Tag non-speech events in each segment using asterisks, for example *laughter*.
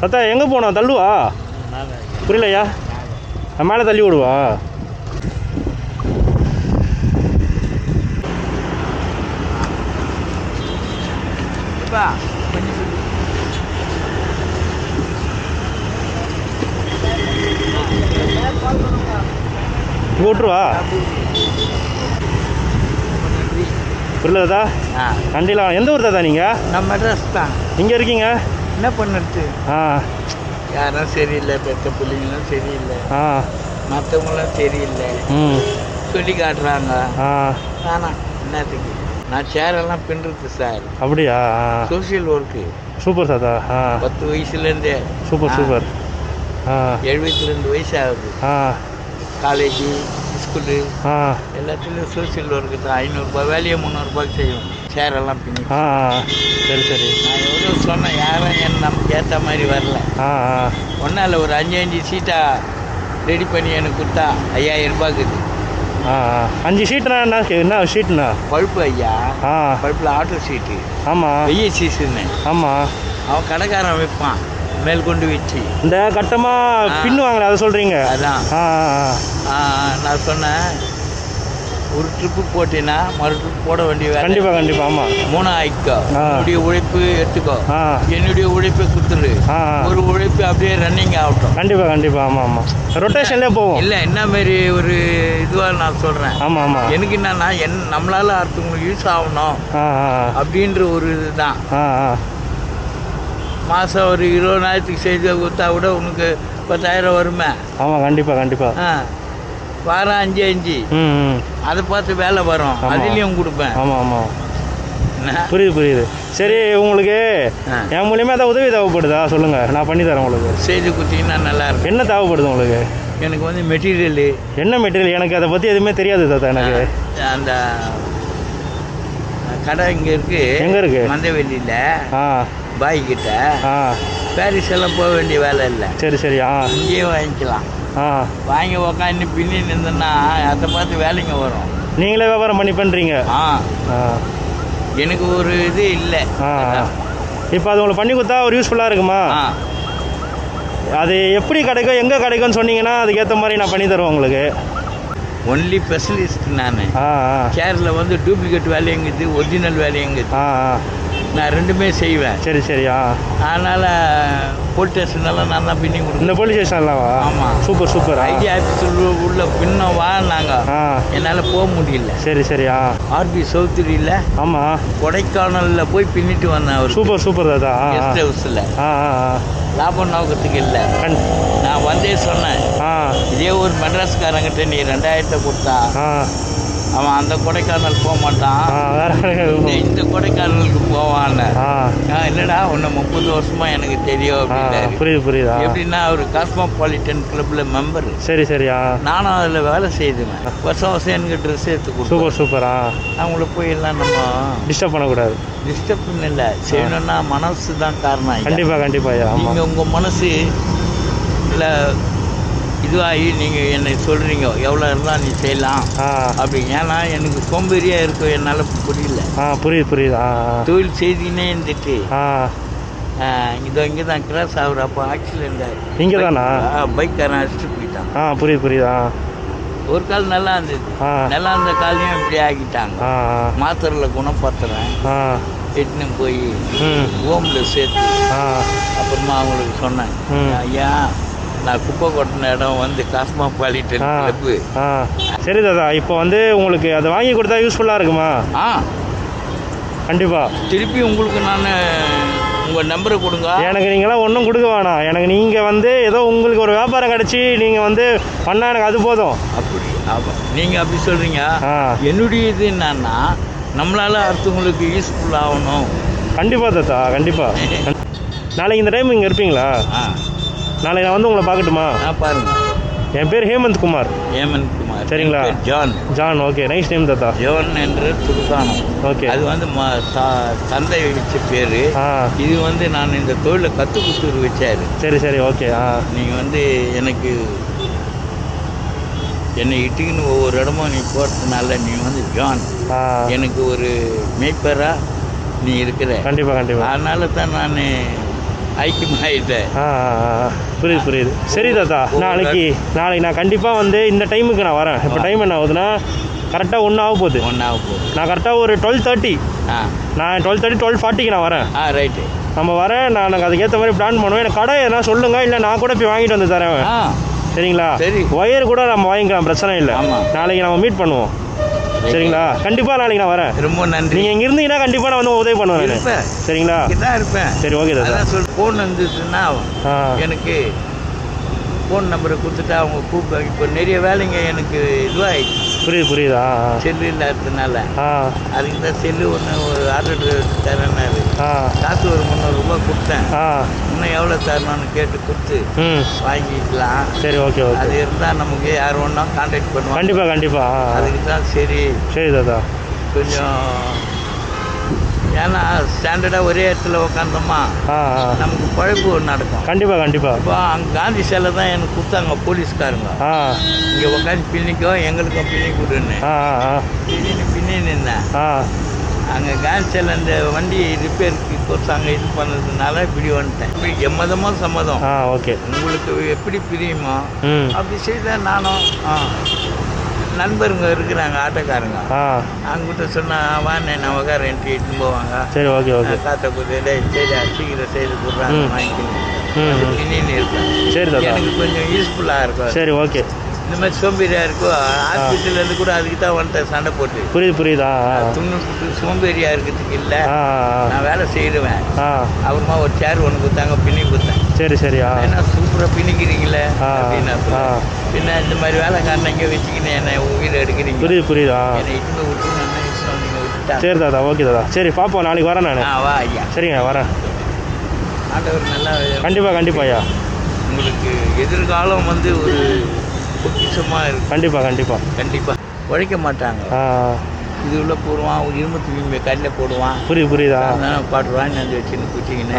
தாத்தா எங்கே போனோம்? தள்ளுவா? புரியலையா? மேலே தள்ளி விடுவா? விட்டுருவா? புரியல தாத்தா? ஆ. வண்டியில் எந்த ஊர் தாத்தா நீங்கள் நம்ம மெட்ராஸ் தான். இங்கே இருக்கீங்க? என்ன பண்ணுறது? ஆ. யாரும் சரியில்லை பெத்த பிள்ளைங்களும் சரியில்லை. ஆ. மற்றவங்களும் சரியில்லை. ம். சொல்லி காட்டுறாங்க. ஆ. வேணாம் என்னத்துக்கு? நான் சேரெல்லாம் பின்னுறது சார் அப்படியா? ஆ. சோஷியல் ஒர்க்கு சூப்பர் தாத்தா ஆ. பத்து வயசுலேருந்தே. சூப்பர். சூப்பர் ஆ. எழுபத்தி ரெண்டு வயசு ஆகுது ஆ. காலேஜு ஸ்கூலு எல்லாத்துலேயும் சோஷியல் ஒர்க்கு தான். ஐநூறுரூபா வேலையை முந்நூறுபாய்க்கு செய்யும். சேரெல்லாம் பின்னி. ஆ ஆ. சரி சரி. நான் எவ்வளோ சொன்னேன் யாரும் என் நமக்கு ஏற்ற மாதிரி வரல. ஆ ஆ. ஒன்றும் இல்லை ஒரு அஞ்சு அஞ்சு சீட்டாக ரெடி பண்ணி எனக்கு கொடுத்தா ஐயாயிரம் ரூபாய்க்குது ஆ ஆ. அஞ்சு ஷீட்னா என்ன என்ன ஷீட்ண்ணா பழுப்பு ஐயா. ஆ. பழுப்பில் ஆட்டோ சீட்டு. ஆமாம் வெய்ய சீசனு ஆமாம் அவன் கடைக்காரன் வைப்பான் மேல் கொண்டு வச்சு. இந்த கட்டமாக ஆ. பின்னுவாங்களே அதை சொல்கிறீங்க அதான். ஆ ஆ. ஆ, நான் சொன்னேன் ஒரு ட்ரிப்பு போட்டினா மறு ட்ரிப் போட வேண்டிய கண்டிப்பாக கண்டிப்பாக ஆமாம் மூணு ஆயிக்கோ. என்னுடைய உழைப்பு எடுத்துக்கோ என்னுடைய உழைப்பை ஆ. ஒரு உழைப்பு அப்படியே ரன்னிங் ஆகட்டும். கண்டிப்பாக கண்டிப்பாக ஆமாம் ஆமாம் ரொட்டேஷன்லேயே போவோம். இல்லை என்ன மாரி ஒரு இதுவாக நான் சொல்கிறேன் ஆமாம் ஆமாம் எனக்கு என்னன்னா என் நம்மளால அடுத்தவங்களுக்கு யூஸ் ஆகணும் அப்படின்ற ஒரு இதுதான். மாதம் ஒரு இருபதாயிரத்துக்கு செய்து கொடுத்தா கூட உனக்கு பத்தாயிரம் வருமே? ஆமாம் கண்டிப்பாக கண்டிப்பாக ஆ. வாரம் அஞ்சு அஞ்சு. அதை பார்த்து வேலை வரும். அதுலேயும் கொடுப்பேன். ஆமாம் ஆமாம் என்ன? புரியுது புரியுது. சரி உங்களுக்கு. என் மூலியமாக ஏதாவது உதவி தேவைப்படுதா? சொல்லுங்கள் நான் பண்ணி தரேன் உங்களுக்கு. செய்து கொடுத்தீங்கன்னா நல்லா இருக்கும். என்ன தேவைப்படுது உங்களுக்கு? எனக்கு வந்து மெட்டீரியலு என்ன மெட்டீரியல் எனக்கு அதை பற்றி எதுவுமே தெரியாது தாத்தா எனக்கு. அந்த கடை இங்கே இருக்கு. எங்க இருக்கு? மந்தவெளியில். ஆ. பாய் கிட்ட ஆ. பாரிஸ் எல்லாம் போக வேண்டிய வேலை இல்லை. சரி சரி ஆ. இங்கேயே வாங்கிக்கலாம். வாங்கி உக்காந்து பின்னி நின்றேன்னா அதை பார்த்து வேலைங்க வரும். நீங்களே வியாபாரம் பண்ணி பண்ணுறீங்க ஆ. எனக்கு ஒரு இது இல்லை. இப்போ அது உங்களுக்கு பண்ணி கொடுத்தா ஒரு யூஸ்ஃபுல்லாக இருக்குமா? அது எப்படி கிடைக்கும்? எங்கே கிடைக்கும்னு சொன்னீங்கன்னா அதுக்கேற்ற மாதிரி நான் பண்ணி தருவேன் உங்களுக்கு. ஒன்லி ஸ்பெஷலிஸ்ட் நான். சேரில் வந்து டூப்ளிகேட் வேலையுங்குது ஒரிஜினல் வேலையுங்குது ஆ ஆ. நான் ரெண்டுமே செய்வேன். சரி சரி ஆ. அதனால் போலீஸ் ஸ்டேஷனெல்லாம் நான் தான் பின்னி இந்த கொடுக்குறேன் போலீஸ் ஸ்டேஷன்லாவா ஆமாம் சூப்பர் சூப்பர் ஐடி ஆஃபீஸில் உள்ள பின்ன வாங்க ஆ. என்னால் போக முடியல. சரி சரி ஆ. ஆர்பி சௌத்ரியில் ஆமாம் கொடைக்கானலில் போய் பின்னிட்டு வந்தேன் அவர். சூப்பர் சூப்பர் ஆ கெஸ்ட் ஹவுஸில் லாபம் நோக்கத்துக்கு இல்லை. நான் வந்தே சொன்னேன். ஆ. இதே ஒரு மெட்ராஸ்காரங்கிட்ட நீ ரெண்டாயிரத்தை கொடுத்தா ஆ. அவன் அந்த கொடைக்கானல் போக மாட்டான். இந்த கொடைக்கானலுக்கு போவான்னு இல்லடா உன்னை முப்பது வருஷமா எனக்கு தெரியும் ஆ அப்படின்னாரு. புரியுது புரியுதா? எப்படின்னா அவர் காஸ்மோபாலிட்டன் கிளப்ல மெம்பர் சரி சரி ஆ நானும் அதில் வேலை செய்துவேன் வருஷம் வருஷம் எனக்கு ட்ரெஸ் எடுத்து சூப்பர் சூப்பர்? அவங்கள போய் எல்லாம் நம்ம டிஸ்டர்ப் பண்ணக்கூடாது. டிஸ்டர்ப் இல்லை செய்யணும்னா மனசு தான் காரணம். கண்டிப்பாக கண்டிப்பாக ஐயா. நீங்க ஆமாம் உங்க மனசு இல்லை இதுவாகி நீங்கள் என்னை சொல்கிறீங்க எவ்வளோ இருந்தால் நீ செய்யலாம் அப்படி ஏன்னா எனக்கு சோம்பேறியாக இருக்கும் என்னால் புரியல. ஆ புரியுது புரியுது. தொழில் செய்தினே இருந்துட்டு. இதோ இங்கே தான் கிராஸ் ஆகுற அப்போ ஆக்சிடென்ட் இங்கே தானா? பைக்காரன் அடிச்சுட்டு போயிட்டான். ஆ புரியுது புரியுது. ஒரு கால் நல்லா இருந்தது. நல்லா இருந்த காலையும் இப்படி ஆக்கிட்டாங்க ஆ மாத்திரையில் குணப்படுத்துகிறேன் ஆ. எட்டுன்னு போய் ஹோமில் சேர்த்து அப்புறமா அவங்களுக்கு சொன்னேன். ஐயா நான் குப்பை கொட்டின இடம் வந்து காஸ்மோபாலிட்டன் கிளப்பு ஆ சரி தாத்தா இப்போ வந்து உங்களுக்கு அதை வாங்கி கொடுத்தா யூஸ்ஃபுல்லாக இருக்குமா? ஆ. கண்டிப்பாக திருப்பி உங்களுக்கு நான் உங்கள் நம்பரை கொடுங்க. எனக்கு நீங்களாம் ஒன்றும் கொடுக்க வேணாம். எனக்கு நீங்கள் வந்து ஏதோ உங்களுக்கு ஒரு வியாபாரம் கிடச்சி நீங்கள் வந்து பண்ணால் எனக்கு அது போதும். அப்படி அப்ப நீங்கள் அப்படி சொல்கிறீங்க ஆ. என்னுடைய இது என்னன்னா நம்மளால அடுத்தவங்களுக்கு யூஸ்ஃபுல் ஆகணும். கண்டிப்பாக தாத்தா கண்டிப்பாக *laughs* நாளைக்கு இந்த டைம் இங்கே இருப்பீங்களா? ஆ. நாளைக்கு நான் வந்து உங்களை பார்க்கட்டுமா? ஆ பாருங்க. என் பேர் ஹேமந்த் குமார். ஹேமந்த் குமார். சரிங்களா? என் பேர் John. John okay. Nice name தாத்தா. ஜான் என்ற துருக்கானம் ஓகே. அது வந்து ம- த- தந்தை வச்ச பேர். ஆ. இது வந்து நான் இந்த தொழிலை கற்றுக் கொடுத்துரு வச்சாரு. சரி சரி ஓகே. ஆ. நீங்கள் வந்து எனக்கு என்னை இட்டுக்குன்னு ஒவ்வொரு இடமும் நீ போகிறதுனால நீ வந்து ஜான். ஆ. எனக்கு ஒரு மேய்ப்பராக நீ இருக்கிற. கண்டிப்பாக கண்டிப்பாக அதனால தான் நான் ஐக்கியமாயிட்டேன். ஆ, ஆ, ஆ. புரியுது புரியுது. சரி தாத்தா நாளைக்கு நாளைக்கு நான் கண்டிப்பாக வந்து இந்த டைமுக்கு நான் வரேன். இப்போ டைம் என்ன ஆகுதுன்னா கரெக்டாக ஒன்று ஆக போகுது. ஒன்றாக போகுது. நான் கரெக்டாக ஒரு டுவெல் தேர்ட்டி நான் டுவெல் தேர்ட்டி டுவெல் ஃபார்ட்டிக்கு நான் வரேன். ஆ ரைட்டு நம்ம வரேன் நான் எனக்கு அதுக்கேற்ற மாதிரி பிளான் பண்ணுவேன். எனக்கு கடை எதனா சொல்லுங்கள் இல்லை நான் கூட போய் வாங்கிட்டு வந்து தரேன். சரிங்களா? சரி. ஒயர் கூட நம்ம வாங்கிக்கலாம் பிரச்சனை இல்லை. நாளைக்கு நம்ம மீட் பண்ணுவோம். சரிங்களா? கண்டிப்பாக நாளைக்கு நான் வரேன். ரொம்ப நன்றி. நீங்கள் இங்கே இருந்தீங்கன்னா கண்டிப்பாக நான் வந்து உதவி பண்ணுவேன். இருப்பேன். சரிங்களா? இருப்பேன். சரி ஓகே அதான் சொல் ஃபோன் வந்துச்சுன்னா எனக்கு ஃபோன் நம்பரை கொடுத்துட்டு அவங்க கூப்பிட்டு இப்போ நிறைய வேலைங்க எனக்கு இதுவாகிடுச்சு புரியுது புரியுதா? செல்லு இல்லாததுனால. அதுக்கு தான் செல்லு ஒன்று ஒரு ஆர்டர் தரேன்னாரு. காசு ஒரு முந்நூறுரூபா கொடுத்தேன். இன்னும் எவ்வளோ தரணும்னு கேட்டு கொடுத்து வாங்கிக்கலாம். சரி ஓகே ஓகே. அது இருந்தால் நமக்கு யார் ஒன்றா கான்டாக்ட் பண்ணுவாங்க. கண்டிப்பாக கண்டிப்பாக. அதுக்கு தான் சரி. சரி தாத்தா. கொஞ்சம் ஏன்னா ஸ்டாண்டர்டாக ஒரே இடத்துல ஆ நமக்கு பழப்பு நடக்கும். கண்டிப்பாக கண்டிப்பாக இப்போ அங்கே காந்தி சிலை தான் எனக்கு கொடுத்தாங்க போலீஸ்காரங்க. இங்கே உட்காந்து பின்னிக்கோ எங்களுக்கும் பின்னி கொடுன்னு. ஆ ஆ திடீர்னு பின்னி நின்னேன். ஆ. அங்கே காந்தி சிலை இந்த வண்டி ரிப்பேருக்கு கோர்ஸ் அங்கே இது பண்ணதுனால இப்படி வந்துட்டேன். இப்படி எம்மதமோ சம்மதம். ஓகே. உங்களுக்கு எப்படி பிரியுமோ அப்படி செய்த நானும் ஆ. நண்பருங்க இருக்கிறாங்க ஆட்டோக்காரங்க. அவங்ககிட்ட சொன்னா வாண்ணே நான் உட்காரன்ட்டு எடுத்துன்னு போவாங்க. சரி ஓகே ஓகே. காத்த குதிரை சரி சீக்கிரம் செய்து கொடுறாங்க. வாங்கிக்கணும் இருப்பேன். சரி எனக்கு கொஞ்சம் யூஸ்ஃபுல்லாக இருக்கும். சரி ஓகே. இந்த மாதிரி சோம்பேறியாக இருக்கும் ஹாஸ்பிட்டல்ல இருந்து கூட அதுக்கு தான் வந்துட்டேன் சண்டை போட்டு. புரியுது புரியுதா? ஆ. துண்ணுக்கு சோம்பேறியாக இருக்கிறதுக்கு இல்லை. நான் வேலை செய்டுவேன் ஆ. அப்புறமா ஒரு சேர் ஒன்று கொடுத்தாங்க பின்னி கொடுத்தேன். சரி சரி ஆ. என்ன சூப்பராக பின்னிக்கிறீங்களே? ஆ, அப்படின்னு. பின்ன இந்த மாதிரி வேலைக்காரன் இங்கே வச்சுக்கின்னு என்னை உயிர் எடுக்கிறீங்க? புரியுது புரியுது என்னை இட்டுமே விட்டு நான் இஷ்டம் நீங்கள் விட்டுட்டா? சரி தாத்தா ஓகே தாத்தா. சரி பார்ப்போம் நாளைக்கு வரேன் நான். ஆ வா ஐயா. சரிங்க வரேன். ஆண்டவர் நல்லா கண்டிப்பாக கண்டிப்பாக ஐயா. உங்களுக்கு எதிர்காலம் வந்து ஒரு பொக்கிஷமாக இருக்கும் கண்டிப்பாக கண்டிப்பாக கண்டிப்பாக உழைக்க மாட்டாங்க. இது உள்ள போடுவான் இரும்பு துணி கல்லில் போடுவான். புரியுது புரியுதா? பாட்டு வாங்கி வந்து வச்சுன்னு குச்சிக்கின்னு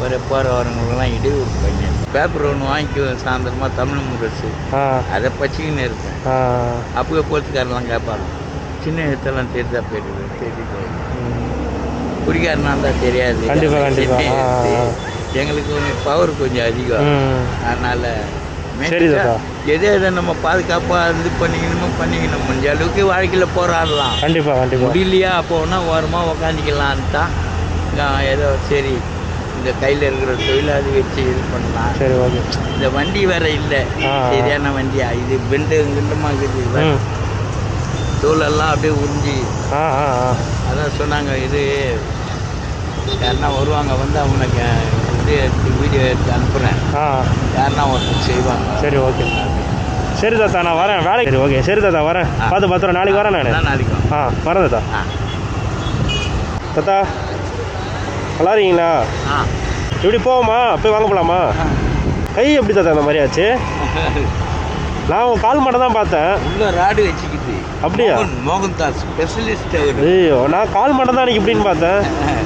வர போகிற வரவங்களுக்கெல்லாம் இடையூறு பையன் பேப்பர் ஒன்று வாங்கிக்குவேன் சாயந்தரமாக தமிழ் முரசு அதை பச்சிக்கின்னு இருப்பேன் ஆ. அப்பவே போலீஸ்காரெல்லாம் கேட்பாங்க சின்ன எழுத்தெல்லாம் தெரிஞ்சா போயிடுது. ம். குடிக்காரனா இருந்தால் தெரியாது. எங்களுக்கு கொஞ்சம் பவர் கொஞ்சம் அதிகம். அதனால் சரி தாத்தா. எதை எதை நம்ம பாதுகாப்பாக இது பண்ணிக்கணுமோ பண்ணிக்கணும். முடிஞ்ச அளவுக்கு வாழ்க்கையில் போராடலாம். கண்டிப்பாக கண்டிப்பாக முடியலையா அப்போனா ஓரமாக உக்காந்துக்கலான்னு தான் நான் ஏதோ சரி இந்த கையில் இருக்கிற தொழில் அது வச்சு இது பண்ணலாம். சரி ஓகே. இந்த வண்டி வேற இல்லை. சரியான வண்டியா? இது பெண்டு கிண்டமாக இருக்குது ம். தோலெல்லாம் அப்படியே உறிஞ்சி. அதான் சொன்னாங்க இது யாருன்னா வருவாங்க வந்து அவனுக்கு எடுத்து வீடியோ எடுத்து அனுப்புகிறேன் ஆ. யாருன்னா ஒருத்தர் செய்வாங்க. சரி ஓகே. சரி தாத்தா நான் வரேன். வேலைக்கு சரி ஓகே. சரி தாத்தா வரேன். பார்த்து பத்திரம் நாளைக்கு வரேன் நான் நாளைக்கு. ஆ வரேன் தாத்தா. தாத்தா நல்லா இருக்கீங்களா இப்படி போவோமா? போய் வாங்க போகலாமா கை எப்படி தாத்தா அந்த மாதிரி ஆச்சு? நான் உன் கால் மட்டும் தான் பார்த்தேன். உள்ள ராடு வச்சுக்கிது அப்படியா? மோகன் மோகன்தாஸ் ஸ்பெஷலிஸ்ட் ஐயோ நான் கால் மட்டும் தான் அன்றைக்கி இப்படின்னு பார்த்தேன். *laughs*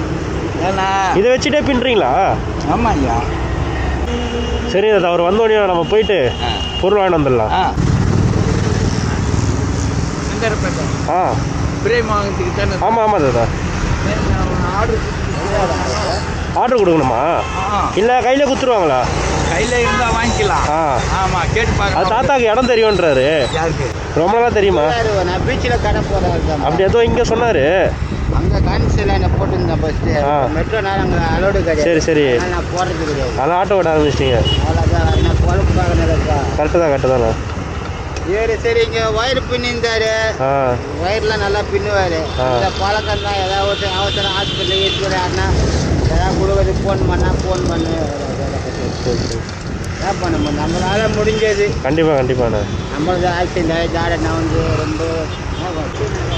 ஏன்னா இதை வச்சுட்டே பின்னுறீங்களா? ஆமாம் ஐயா சரி தாத்தா அவர் வந்தோடனே நம்ம போயிட்டு பொருள் வாங்கிட்டு வந்துடலாம். ஆ. பிரேம் வாங்கத்துக்கு தானே ஆமாம் ஆமாம் தாத்தா. ஆர்டர் ஆர்டர் கொடுக்கணுமா? இல்லை கையில் குத்துருவாங்களா? கையில் இருந்தால் வாங்கிக்கலாம். ஆ. ஆமாம் கேட்டு அது பார்க்கலாம் தாத்தாக்கு இடம் தெரியுன்றாரு யாருக்கு? ரொம்ப நாளாக தெரியுமா? நான் பீச்சில் கடை போகிறேன் அப்படி ஏதோ இங்கே சொன்னார். அங்கே கான்சில் என்ன போட்டிருந்தேன் ஃபஸ்ட்டு ஆ. மெட்ரோ நான் அங்கே அலோடு கிடையாது. சரி சரி. நான் கிடையாது. அதெல்லாம் ஆட்டோ ஓட ஆரம்பிச்சிட்டீங்க. அவ்வளோதான் நான் குழம்பு பார்க்கணும்ப்பா கரெக்டு தான் கரெக்டு தானே? சரி சரி. இங்கே ஒயர் பின்னிருந்தாரு. ஒயர்லாம் நல்லா பின்னுவார். இந்த பழக்கம் தான். ஏதாவது அவசரம் ஹாஸ்பிட்டலில் எடுத்து யாருன்னா ஏதாவது கொடுக்குறது ஃபோன் பண்ணால் ஃபோன் பண்ணு. சரி சரி. பண்ண முடியும் நம்மளால முடிஞ்சது. கண்டிப்பாக கண்டிப்பாண்ணே. நம்மளது ஆக்சிடென்ட் ஆகிடுச்சு ஆட நான் வந்து ரொம்ப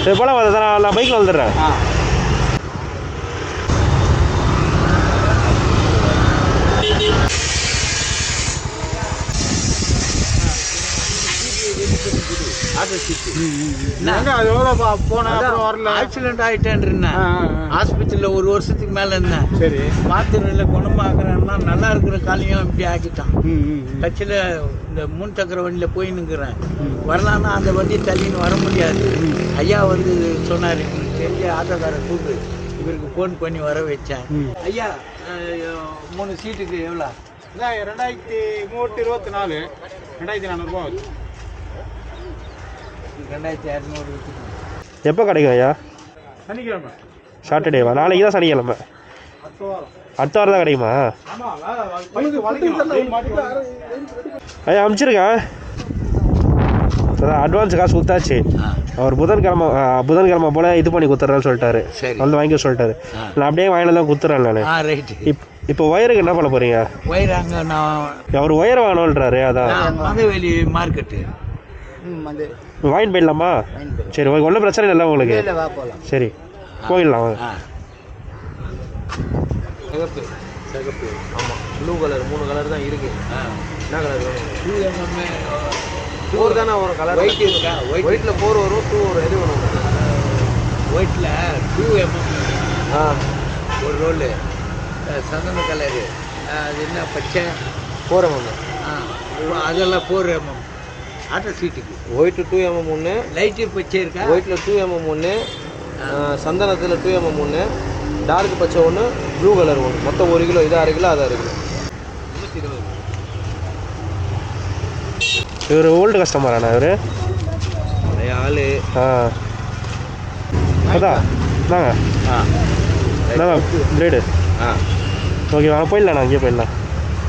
சரி நான் நான் பைக்கில் வந்துடுறேன். ஆ. ஆட்டோ சீட்டு எவ்வளோ போன ஆக்சிடென்ட் ஆகிட்டேன் ஆ. ஹாஸ்பிட்டலில் ஒரு வருஷத்துக்கு மேலே இருந்தேன். சரி. மாத்திரையில் குணமாக்குறேன்னா நல்லா இருக்கிற காலையும் இப்படி ஆக்கிட்டான். கட்சியில் இந்த மூணு சக்கர வண்டியில் போய் நிற்கிறேன் வரலான்னா அந்த வண்டி தள்ளின்னு வர முடியாது. ஐயா வந்து சொன்னார் தெரிஞ்ச ஆட்டோக்காரர் கூப்பிட்டு இவருக்கு ஃபோன் பண்ணி வர வச்சேன். ஐயா மூணு சீட்டுக்கு எவ்வளோ ரெண்டாயிரத்தி முந்நூற்றி இருபத்தி நாலு. ரெண்டாயிரத்தி நானூறுபா ஆகுது. ரெண்டாயிரத்தி இரநூறு எப்போ கிடைக்கும் ஐயா சனிக்கிழமை சாட்டர்டேவா நாளைக்கு தான் சனிக்கிழமை அடுத்த வாரம் தான் கிடைக்குமா ஐயா அனுப்பிச்சிருக்கேன் அதான் அட்வான்ஸ் காசு கொடுத்தாச்சு அவர் புதன்கிழமை புதன்கிழமை போல் இது பண்ணி கொடுத்துட்றேன்னு சொல்லிட்டாரு. வந்து வாங்கி சொல்லிட்டாரு. நான் அப்படியே வாங்கிட்டு தான் கொடுத்துட்றேன் நான் ஆ ரைட்டு இப் இப்போ ஒயருக்கு என்ன பண்ண போகிறீங்க ஒயர் அங்கே நான் அவர் ஒயர் வாங்கணுன்றாரு அதான் மகவேலி மார்க்கெட்டு வாங்கிட்டு போயிடலாமா? சரி ஓகே ஒன்றும் பிரச்சனை இல்லை உங்களுக்கு. இல்லை வா போகலாம். சரி போயிடலாம் வாங்க. ஆ. சிகப்பு சிகப்பு. ஆமாம் ப்ளூ கலர் மூணு கலர் தான் இருக்கு. என்ன கலர் வேணும்? டூ எம்எம்ஏ ஃபோர் தானே வரும் கலர் ஒயிட் இருக்கா. ஒயிட் ஒயிட்டில் ஃபோர் வரும் டூ வரும். எது வேணும் ஒயிட்டில் டூ எம்எம் ஆ. ஒரு ரோலு சந்தன கலரு அது என்ன பச்சை? ஃபோர் எம்எம் ஆ அதெல்லாம் ஃபோர் எம்எம் ஆட்டோ சீட்டுக்கு ஒயிட்டு டூ எம்எம் ஒன்று லைட்டு பச்சை இருக்கா ஒயிட்டில் டூ எம்எம் ஒன்று சந்தனத்தில் டூ எம்எம் ஒன்று டார்க் பச்சை ஒன்று ப்ளூ கலர் ஒன்று மொத்தம் ஒரு கிலோ இது அரை கிலோ அது அரை கிலோ. முந்நூற்றி இருபது இவர் ஓல்டு கஸ்டமராண்ணா இவர்? நிறைய ஆள். ஆ. அதான் நாங்க ஆ. நாங்க பிளேடு ஆ. ஓகே வாங்க போயிடலாம் நான் அங்கேயே போயிடலாம்.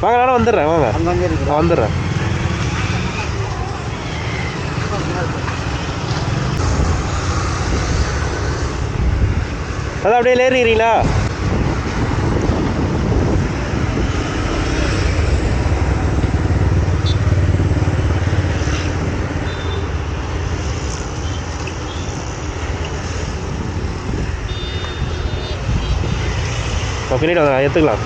வாங்க நானும் வந்துடுறேன் வாங்க. வந்துடுறேன். அதான் அப்படியே ஏறிக்கிறீங்களா பின்னாடி வந்து எடுத்துக்கலாம்.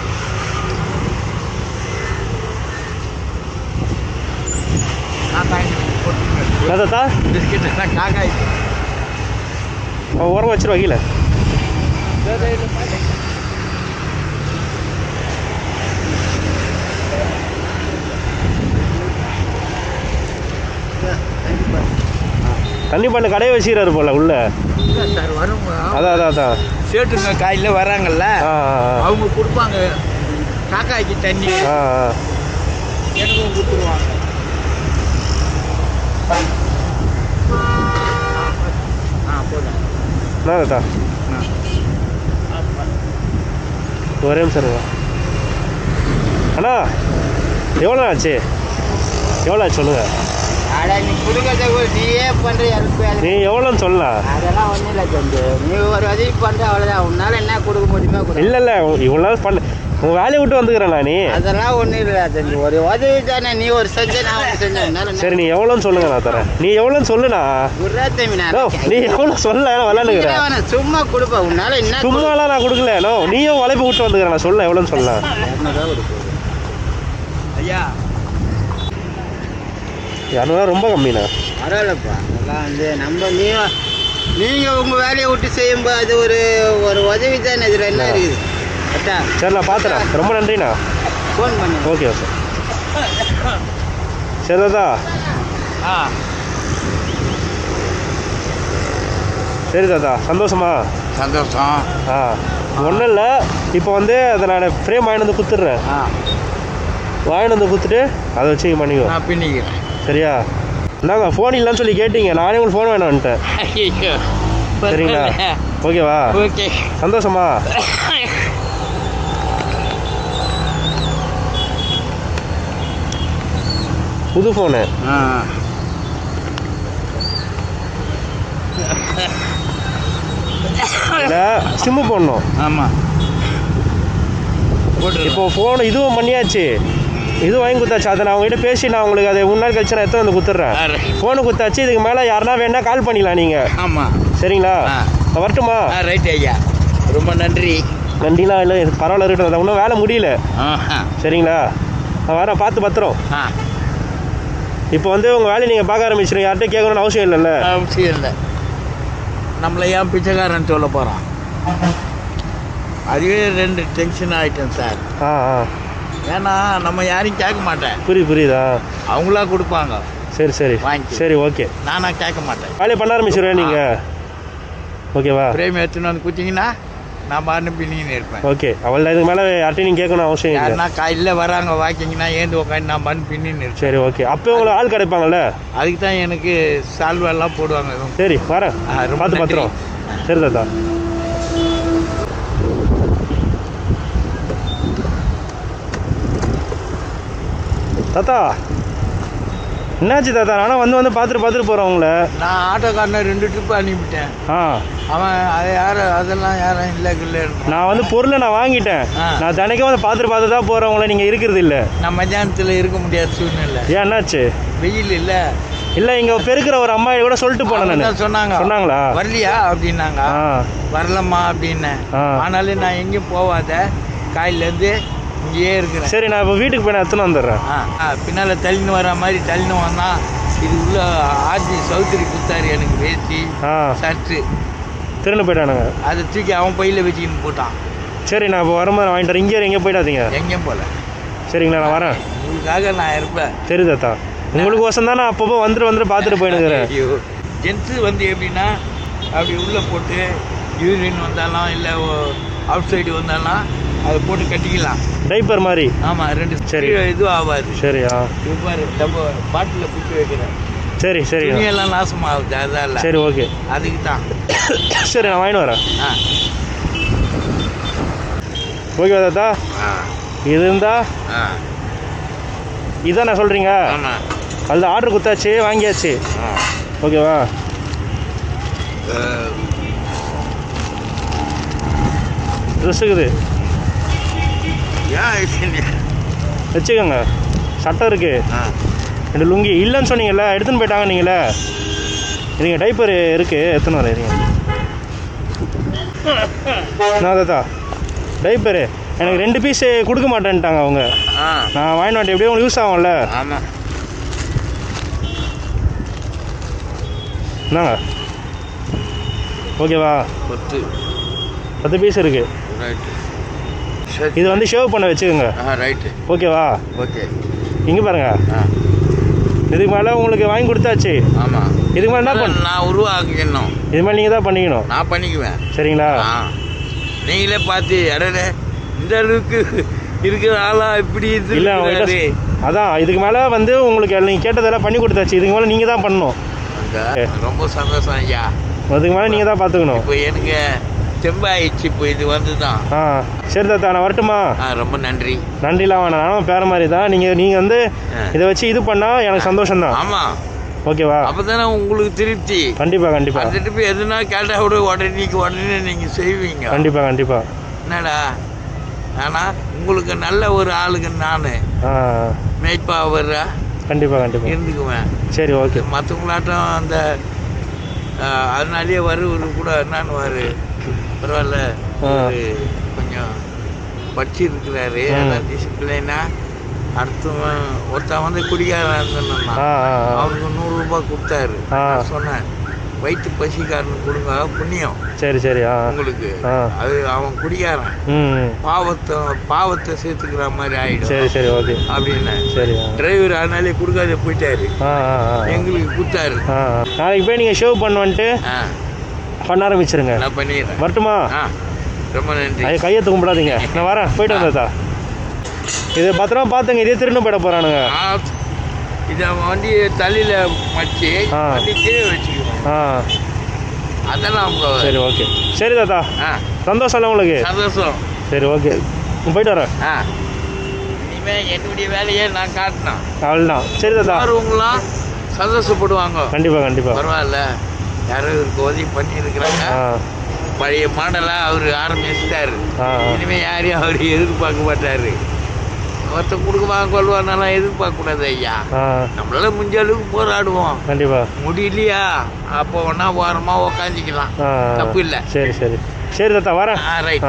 என்னதா பிஸ்கெட் எல்லாம் காக்காய். ஓரமாக வச்சிருவா கீழே. தண்ணி பண்ண கடையை வச்சுக்கிறாரு போல உள்ள. சார் வரும் அதான் அதான் அதான் சேட்டுங்க காலையில் வராங்கல்ல அவங்க கொடுப்பாங்க. காக்காய்க்கு தண்ணி. எனக்கும் கொடுத்துருவாங்க. ஆ போதும். என்னதா ஒரே நிமிஷம் இருங்க அண்ணா எவ்வளோ ஆச்சு? எவ்வளோ ஆச்சு சொல்லுங்கள் அட நீ எவ்வளோன்னு சொல்லலாம் அதெல்லாம் ஒன்றும் இல்லை தம்பி நீ ஒரு உதவி பண்ணுற அவ்வளோதான் உன்னால் என்ன கொடுக்க முடியுமோ கொடு இல்லை இல்லை இவ்வளோ பண்ண உங்கள் வேலையை விட்டு வந்துக்கிறேன் நீ. அதெல்லாம் ஒன்றும் இல்லை தம்பி. ஒரு உதவி தானே நீ ஒரு செஞ்ச நான் செஞ்சேன் சரி நீ எவ்வளோன்னு சொல்லுங்க நான் தரேன். நீ எவ்வளோன்னு சொல்லுண்ணா குர்ரா தம்பி நான் நோ எவ்வளோ சொல்ல விளாண்டுக்கிறேன் சும்மா கொடுப்பேன் உன்னால என்ன சும்மாலாம் நான் கொடுக்கல. நோ நீயும் உழைப்பு விட்டு வந்துக்கிறேன். நான் சொல்ல எவ்வளோன்னு சொல்லலாம். ஐயா. இரநூறுவா ரொம்ப கம்மிண்ணா. பரவாயில்லப்பா. அதெல்லாம் வந்து நம்ம நீ நீங்கள் உங்கள் வேலையை விட்டு செய்யும்போது அது ஒரு ஒரு உதவி தானே. இதில் என்ன இருக்குது? கரெக்டா சரி நான் பார்த்துறேன் ரொம்ப நன்றிண்ணா. Okay okay. சரி தாத்தா ஆ. சரி தாத்தா. சந்தோஷமா? சந்தோஷம். ஆ. ஒன்றும் இல்லை. இப்போ வந்து அதை நான் ஃப்ரேம் வாங்கிட்டு வந்து கொடுத்துட்றேன் வாங்கிட்டு வந்து கொடுத்துட்டு அதை வச்சு பண்ணிக்கோ. பின்னிக்கிறேன். சரியா? இந்தாங்க ஃபோன் இல்லைன்னு சொல்லி கேட்டீங்க. நானே உங்களுக்கு ஃபோன் வேணான்ட்டேன் ஐயோ. சரிங்களா? ஓகேவா? ஓகே. சந்தோஷமா? புது ஃபோனு சிம்மு போடணும். ஆமாம் இப்போ ஃபோன் இதுவும் பண்ணியாச்சு. இது வாங்கி கொடுத்தாச்சு. அதை நான் அவங்ககிட்ட பேசி நான் உங்களுக்கு அதை மூணு நாள் கழிச்சு நான் எத்தனை வந்து கொடுத்துட்றேன். ஃபோனு கொடுத்தாச்சு. இதுக்கு மேலே யாருனா வேணா கால் பண்ணிக்கலாம் நீங்கள் ஆமாம் சரிங்களா? வரட்டுமா? ரைட் ஐயா. ரொம்ப நன்றி. நன்றிலாம் இல்லை. பரவாயில்ல இருக்கட்டும். அதை இன்னும் வேலை முடியல. சரிங்களா? நான் வரேன். பார்த்து பத்திரம். ஆ. இப்போ வந்து உங்கள் வேலையை நீங்கள் பார்க்க ஆரம்பிச்சிடும் யார்கிட்ட கேட்கணும்னு அவசியம் இல்லைல்ல? அவசியம் இல்லை. நம்மளை ஏன் பிச்சைக்காரன் சொல்ல போகிறான் அதுவே ரெண்டு டென்ஷன் ஆகிட்டேன் சார். ஆ ஆ. ஏன்னா நம்ம யாரையும் கேட்க மாட்டேன். புரியுது புரியுதா? அவங்களா கொடுப்பாங்க. சரி சரி. வாங்கிக்க. சரி ஓகே. நானா கேட்க மாட்டேன். வேலையை பண்ண ஆரம்பிச்சிடுவேன் நீங்கள் ஓகேவா? பிரேம் எடுத்துன்னு வந்து குத்திங்கன்னா நான் பாட்டு பின்னின்னு இருப்பேன். ஓகே. அவள் இதுக்கு மேலே யார்ட்டையும் நீங்கள் கேட்கணும் அவசியம் இல்லை. யாருன்னா காலையில் வராங்க வாக்கிங்கன்னா ஏந்து உட்காந்து நான் பாட்டு பின்னின்னு இருப்பேன். சரி ஓகே. அப்போ உங்களுக்கு ஆள் கிடைப்பாங்கல்ல? அதுக்கு தான் எனக்கு சால்வெல்லாம் போடுவாங்க. சரி வரேன். பார்த்து. பத்திரம். சரி தாத்தா. தாத்தா என்னாச்சு தாத்தா? நானும் வந்து வந்து பார்த்துட்டு பார்த்துட்டு போகிறேன் உங்களை. நான் ஆட்டோக்காரனை ரெண்டு ட்ரிப் அனுப்பிட்டேன். ஆ. அவன் அது யாரும் அதெல்லாம் யாரும் இல்லை இல்லை நான் வந்து பொருளை நான் வாங்கிட்டேன். நான் தினைக்கும் வந்து பார்த்துட்டு பார்த்து தான் போகிறேன் உங்களை. நீங்கள் இருக்கிறது இல்லை. நான் மத்தியானத்தில் இருக்க முடியாத சூழ்நிலை. ஏன் என்னாச்சு? வெயில் இல்லை. இல்லை இங்கே பெருக்கிற ஒரு அம்மா கூட சொல்லிட்டு போனேன் நான். சொன்னாங்க. சொன்னாங்களா? வரலையா? அப்படின்னாங்க. வரலம்மா அப்படின்னேன் ஆ. ஆனாலும் நான் எங்கேயும் போகாத. காலையிலேருந்து இங்கேயே இருக்கிறேன். சரி நான் இப்போ வீட்டுக்கு போய் நான் எடுத்துன்னு வந்துடுறேன்? ஆ ஆ, பின்னால தள்ளின்னு வர மாதிரி தள்ளின்னு வந்தான் இது உள்ள ஆர்ஜி சௌத்ரி கொடுத்தாரு எனக்கு வேஷ்டி ஆ. ஷர்ட்டு திருண்டு போயிட்டானுங்க. அதை தூக்கி அவன் பையில வச்சுக்கின்னு போட்டான். சரி நான் இப்போ வரும்போது வாங்கிட்டு வரேன். இங்கே எங்கேயும் போயிடாதீங்க. எங்கேயும் போல சரிங்களா நான் வரேன். உங்களுக்காக நான் இருப்பேன். சரி தாத்தா. உங்களுக்கு வசம் தான்? நான் அப்பப்போ வந்துட்டு வந்துட்டு பார்த்துட்டு போயினுக்கிறேன். ஐயோ. ஜென்ஸு வந்து எப்படின்னா அப்படி உள்ளே போட்டு யூரின் வந்தாலும் இல்லை அவுட் சைடு வந்தாலும் அதை போட்டு கட்டிக்கலாம். டைப்பர் மாதிரி? ஆமாம் ரெண்டு சரி. இதுவும் ஆகாது சரியா? இது பாரு டப்பா பாட்டில் பிடிச்சி வைக்கிறேன். சரி சரி. துணியெல்லாம் நாசமாகுது அதான் இல்லை சரி ஓகே. அதுக்கு தான். சரி நான் வாங்கிட்டு வரேன். ஆ. ஓகேவா தாத்தா? ஆ. இது இருந்தா? இதான் சொல்கிறீங்க ஆமாம் அதில் ஆர்டர் கொடுத்தாச்சு வாங்கியாச்சு. ஓகேவா? ட்ரெஸ் இருக்குது இது? வச்சுக்கோங்க. சட்டை இருக்குது ஆ. ரெண்டு லுங்கி இல்லைன்னு சொன்னீங்கல்ல எடுத்துன்னு போயிட்டாங்க நீங்களே இருங்க டைப்பர் இருக்குது எத்தனை வர இருங்க. நான் தாத்தா டைப்பரு எனக்கு ரெண்டு பீஸ் கொடுக்க மாட்டேன்ட்டாங்க அவங்க. நான் வாங்கிட்டு வந்துட்டு எப்படியும் உங்களுக்கு யூஸ் ஆகும்ல. ஆமாம் என்னங்க ஓகேவா? கொத்து பத்து பீஸ் இருக்குது ரைட்டு இது வந்து ஷேவ் பண்ண வச்சுக்கோங்க. ரைட்டு ஓகேவா ஓகே இங்கே பாருங்க. இதுக்கு மேலே உங்களுக்கு வாங்கி கொடுத்தாச்சு. ஆமாம் இதுக்கு மேலே என்ன பண்ண நான் உருவாக்கிக்கணும். இது மாதிரி நீங்கள் தான் பண்ணிக்கணும். நான் பண்ணிக்குவேன். சரிங்களா? நீங்களே பார்த்து அடடே இந்த அளவுக்கு இருக்கிற ஆளா இப்படி இல்லை. அதான் இதுக்கு மேலே வந்து உங்களுக்கு நீங்கள் கேட்டதெல்லாம் பண்ணி கொடுத்தாச்சு. இதுக்கு மேலே நீங்கள் தான் பண்ணணும். ரொம்ப சந்தோஷம் ஐயா. அதுக்கு மேலே நீங்கள் தான் பார்த்துக்கணும். இப்போ எனக்கு தெம்பாயிடுச்சு இப்போ இது வந்து தான் ஆ சரி தாத்தா நான் வரட்டுமா? ரொம்ப நன்றி. நன்றிலாம் வேணாம் நானும் பேர மாதிரி தான் நீங்கள் நீங்கள் வந்து. இதை வச்சு இது பண்ணால் எனக்கு சந்தோஷம் தான் ஆமா ஓகேவா அப்பதானே உங்களுக்கு திருப்தி. கண்டிப்பாக அந்த திருப்பி எதுனா கேட்டா கூட உடனே உடனே நீங்க செய்வீங்க. கண்டிப்பாக கண்டிப்பாக என்னடா? ஆனா உங்களுக்கு நல்ல ஒரு ஆளுங்க நான். மேய்ப்பா வர்ற? கண்டிப்பாக கண்டிப்பாக இருந்துக்குவேன் சரி ஓகே மற்றவங்களாட்டம் அந்த அதனாலேயே வருவது கூட என்னன்னு பரவாயில்ல. கொஞ்சம் படிச்சிருக்கிறாரு. ம். அதான் டிசிப்ளினா அடுத்தவன் ஒருத்தன் வந்து குடிகாரன் இருந்தான் ஆ ஆ ஆ. அவனுக்கு நூறு ரூபாய் கொடுத்தாரு. சொன்னேன் வயிற்று பசிக்காரனுக்கு கொடுங்க புண்ணியம். சரி சரி உங்களுக்கு. அது அவன் குடிகாரன். பாவத்தை பாவத்தை சேர்த்துக்கிற மாதிரி ஆயிடும். சரி சரி ஓகே. அப்படின்னு சரி டிரைவர் அதனாலே கொடுக்காத போயிட்டாரு. எங்களுக்கு கொடுத்தாரு. நாளைக்கு போய் நீங்கள் ஷேவ் பண்ண வந்துட்டு ஆ. பண்ண ஆரம்பிச்சிருங்க. நான் பண்ணிடுறேன். வரட்டுமா? ரொம்ப நன்றி. ஐயா கையெழுத்து கும்பிடாதீங்க நான் வரேன். போயிட்டு வந்ததா இது பத்திரமா பார்த்துங்க. இதே திரும்ப போயிட போகிறானுங்க இதை வண்டி தலையில ஆ. வண்டி கீழே வச்சுக்குவோம் ஆ. அதெல்லாம் சரி ஓகே. சரி தாத்தா. ஆ. சந்தோஷம்ல உங்களுக்கு? சந்தோஷம். சரி ஓகே. போயிட்டு வரேன். ஆ. இனிமே என்னுடைய வேலையை நான் காட்டினேன் அவ்வளோதான் சரி தாத்தா. வரவங்களாம் சந்தோஷப்படுவாங்க. கண்டிப்பாக கண்டிப்பாக பரவாயில்ல. யாரோ இவருக்கு உதவி பண்ணியிருக்கிறாங்க. பழைய மாடலாக அவர் ஆரம்பிச்சிட்டாரு. ஆ. ஆ. இனிமே யாரையும் அவர் எதிர்பார்க்க மாட்டாரு. ஒருத்தன் கொடுக்குவாங்க எதிர்பார்க்க கூடாது ஐயா. நம்மளால முடிஞ்ச அளவுக்கு போராடுவோம். கண்டிப்பாக முடியலையா? அப்போ ஒன்றா ஓரமாக உக்காந்துக்கலாம். தப்பு இல்லை. சரி சரி. சரி தாத்தா வரேன். ரைட்